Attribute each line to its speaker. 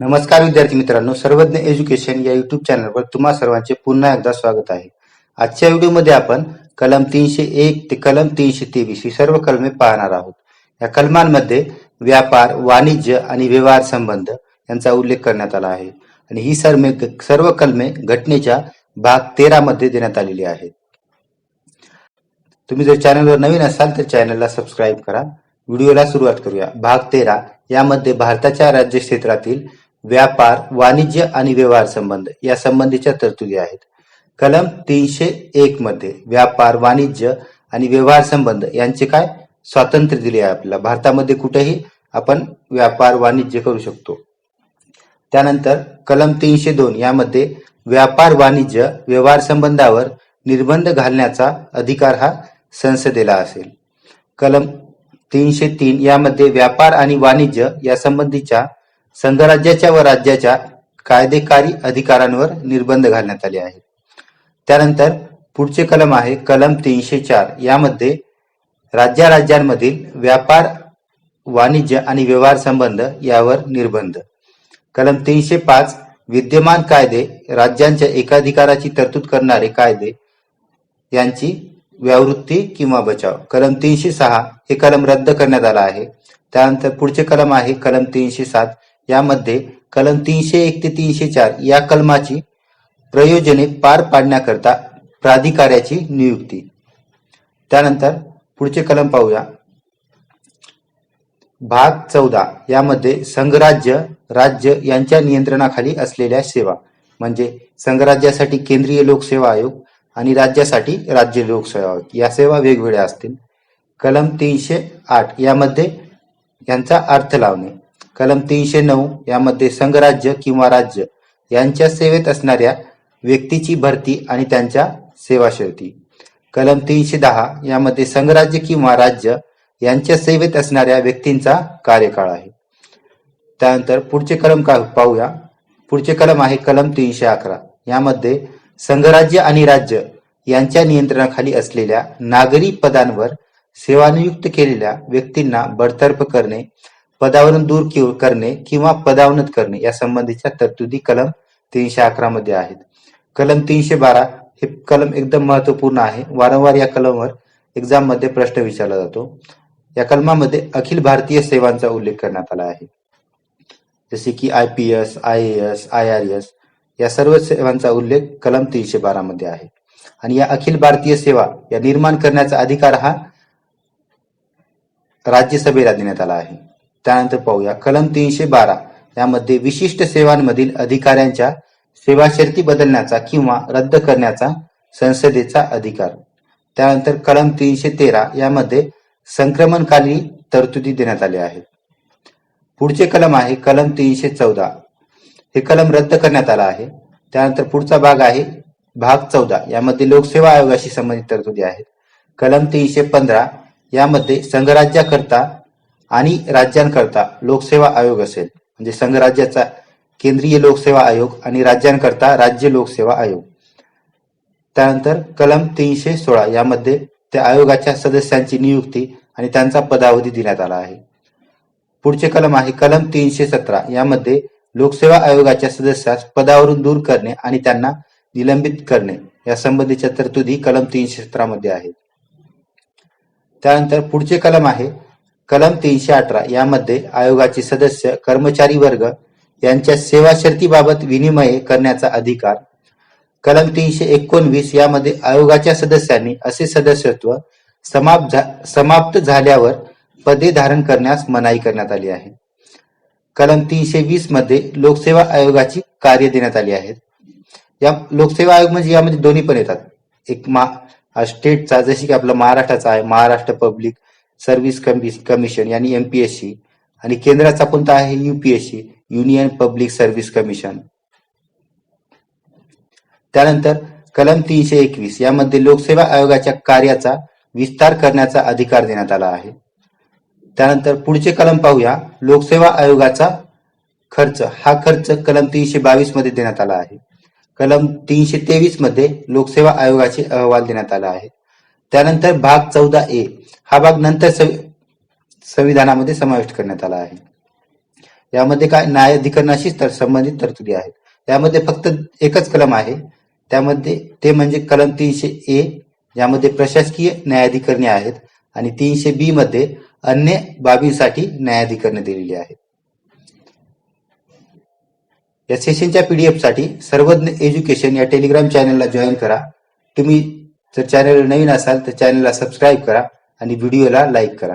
Speaker 1: नमस्कार विद्यार्थी मित्रांनो सर्वज्ञ एज्युकेशन या युट्यूब चॅनलवर तुम्हा सर्वांचे पुन्हा एकदा स्वागत आहे. आजच्या व्हिडिओमध्ये आपण कलम तीनशे एक ते कलम तीनशे तेवीस ही सर्व कलमे पाहणार आहोत. या कलमांमध्ये व्यापार वाणिज्य आणि व्यवहार संबंध यांचा उल्लेख करण्यात आला आहे. आणि ही सर्व सर्व कलमे घटनेच्या भाग तेरा मध्ये देण्यात आलेली आहेत. तुम्ही जर चॅनलवर नवीन असाल तर चॅनलला सबस्क्राईब करा. व्हिडिओला सुरुवात करूया. भाग तेरा यामध्ये भारताच्या राज्य क्षेत्रातील व्यापार वाणिज्य आणि व्यवहार संबंध या संबंधीच्या तरतुदी आहेत. कलम तीनशे एक मध्ये व्यापार वाणिज्य आणि व्यवहार संबंध यांचे काय स्वातंत्र्य दिले आहे आपल्याला? भारतामध्ये कुठेही आपण व्यापार वाणिज्य करू शकतो. त्यानंतर कलम तीनशे दोन यामध्ये व्यापार वाणिज्य व्यवहार संबंधावर निर्बंध घालण्याचा अधिकार हा संसदेला असेल. कलम तीनशे तीन यामध्ये व्यापार आणि वाणिज्य या संबंधीच्या संघराज्याच्या व राज्याच्या कायदेकारी अधिकारांवर निर्बंध घालण्यात आले आहेत. त्यानंतर पुढचे कलम आहे कलम तीनशे चार यामध्ये राज्या राज्यांमधील व्यापार वाणिज्य आणि व्यवहार संबंध यावर निर्बंध. कलम तीनशे पाच विद्यमान कायदे राज्यांच्या एकाधिकाराची तरतूद करणारे कायदे यांची व्यावृत्ती किंवा बचाव. कलम तीनशे सहा हे कलम रद्द करण्यात आला आहे. त्यानंतर पुढचे कलम आहे कलम तीनशे सात यामध्ये कलम तीनशे एक ते तीनशे चार या कलमाची प्रयोजने पार पाडण्याकरता प्राधिकाऱ्याची नियुक्ती. त्यानंतर पुढचे कलम पाहूया. भाग चौदा. यामध्ये संघराज्य राज्य यांच्या नियंत्रणाखाली असलेल्या सेवा म्हणजे संघराज्यासाठी केंद्रीय लोकसेवा आयोग आणि राज्यासाठी राज्य लोकसेवा आयोग या सेवा वेगवेगळ्या असतील. कलम तीनशे आठ. यामध्ये यांचा अर्थ लावणे. कलम तीनशे नऊ यामध्ये संघराज्य किंवा राज्य यांच्या सेवेत असणाऱ्या व्यक्तीची भरती आणि त्यांच्या सेवा शर्ती कलम तीनशे दहा यामध्ये संघराज्य किंवा राज्य यांच्या सेवेत असणाऱ्या व्यक्तींचा कार्यकाळ आहे. त्यानंतर पुढचे कलम का पाहूया. पुढचे कलम आहे कलम तीनशे अकरा. यामध्ये संघराज्य आणि राज्य यांच्या नियंत्रणाखाली असलेल्या नागरी पदांवर सेवानियुक्त केलेल्या व्यक्तींना बडतर्फ करणे पदावरून दूर कि- करणे किंवा पदावनत करणे या संबंधीच्या तरतुदी कलम तीनशे अकरा मध्ये आहेत. कलम तीनशे बारा हे कलम एकदम महत्त्वपूर्ण आहे. वारंवार या कलमवर एक्झाममध्ये प्रश्न विचारला जातो. या कलमामध्ये अखिल भारतीय सेवांचा उल्लेख करण्यात आला आहे. जसे की I P S I A S I R S या सर्व सेवांचा उल्लेख कलम तीनशे बारा मध्ये आहे. आणि या अखिल भारतीय सेवा या निर्माण करण्याचा अधिकार हा राज्यसभेला देण्यात आला आहे. त्यानंतर पाहूया. कलम तीनशे बारा. यामध्ये विशिष्ट सेवांमधील अधिकाऱ्यांच्या सेवा शर्ती बदलण्याचा किंवा रद्द करण्याचा संसदेचा अधिकार. त्यानंतर कलम तीनशे तेरा यामध्ये संक्रमणकाली तरतुदी देण्यात आल्या आहेत. पुढचे कलम आहे कलम तीनशे चौदा. हे कलम रद्द करण्यात आला आहे. त्यानंतर पुढचा भाग आहे भाग चौदा. यामध्ये लोकसेवा आयोगाशी संबंधित तरतुदी आहेत. कलम तीनशे पंधरा यामध्ये संघराज्याकरता आणि राज्यांकरता लोकसेवा आयोग असेल. म्हणजे संघराज्याचा केंद्रीय लोकसेवा आयोग आणि राज्यांकरता राज्य लोकसेवा आयोग. त्यानंतर कलम तीनशे सोळा यामध्ये त्या आयोगाच्या सदस्यांची नियुक्ती आणि त्यांचा पदावधी देण्यात आला आहे. पुढचे कलम आहे कलम तीनशे सतरा यामध्ये लोकसेवा आयोगाच्या सदस्यास पदावरून दूर करणे आणि त्यांना निलंबित करणे या संबंधीच्या तरतुदी कलम तीनशे सतरा मध्ये आहेत. त्यानंतर पुढचे कलम आहे कलम तीनशे अठरा यामध्ये आयोगाचे सदस्य कर्मचारी वर्ग यांच्या सेवा शर्तीबाबत विनिमय करण्याचा अधिकार. कलम तीनशे एकोणवीस यामध्ये आयोगाच्या सदस्यांनी असे सदस्यत्व समाप्त झा- समाप्त झाल्यावर पदे धारण करण्यास मनाई करण्यात आली आहे. कलम तीनशे वीसमध्ये लोकसेवा आयोगाची कार्य देण्यात आली आहेत या लोकसेवा आयोग म्हणजे यामध्ये दोन्ही पण येतात. एक मा स्टेटचा जसे की आपला महाराष्ट्राचा आहे महाराष्ट्र पब्लिक सर्व्हिस कमिशन यांनी एमपीएससी आणि केंद्राचा कोणता आहे? UPSC union public service commission त्यानंतर कलम तीनशे एकवीस यामध्ये लोकसेवा आयोगाच्या कार्याचा विस्तार करण्याचा अधिकार देण्यात आला आहे. त्यानंतर पुढचे कलम पाहूया. लोकसेवा आयोगाचा खर्च हा खर्च कलम तीनशे बावीसमध्ये देण्यात आला आहे. कलम तीनशे तेवीसमध्ये लोकसेवा आयोगाचे अहवाल देण्यात आला आहे. त्यानंतर भाग चौदा ए हा भाग नंतर संविधानामध्ये समाविष्ट करण्यात आला आहे. यामध्ये काय न्यायाधिकरणाशी तर संबंधित तरतुदी आहेत. यामध्ये फक्त एकच कलम आहे. त्यामध्ये ते म्हणजे कलम तीनशे ए यामध्ये प्रशासकीय न्यायाधिकरणे आहेत आणि तीनशे बी मध्ये अन्य बाबींसाठी न्यायाधिकरणे दिलेली आहेत. या सेशनच्या पीडीएफसाठी सर्वज्ञ एज्युकेशन या टेलिग्राम चॅनलला जॉईन करा. तुम्ही जर चॅनल नवीन असाल तर चॅनलला सबस्क्राईब करा आणि व्हिडिओला लाईक करा.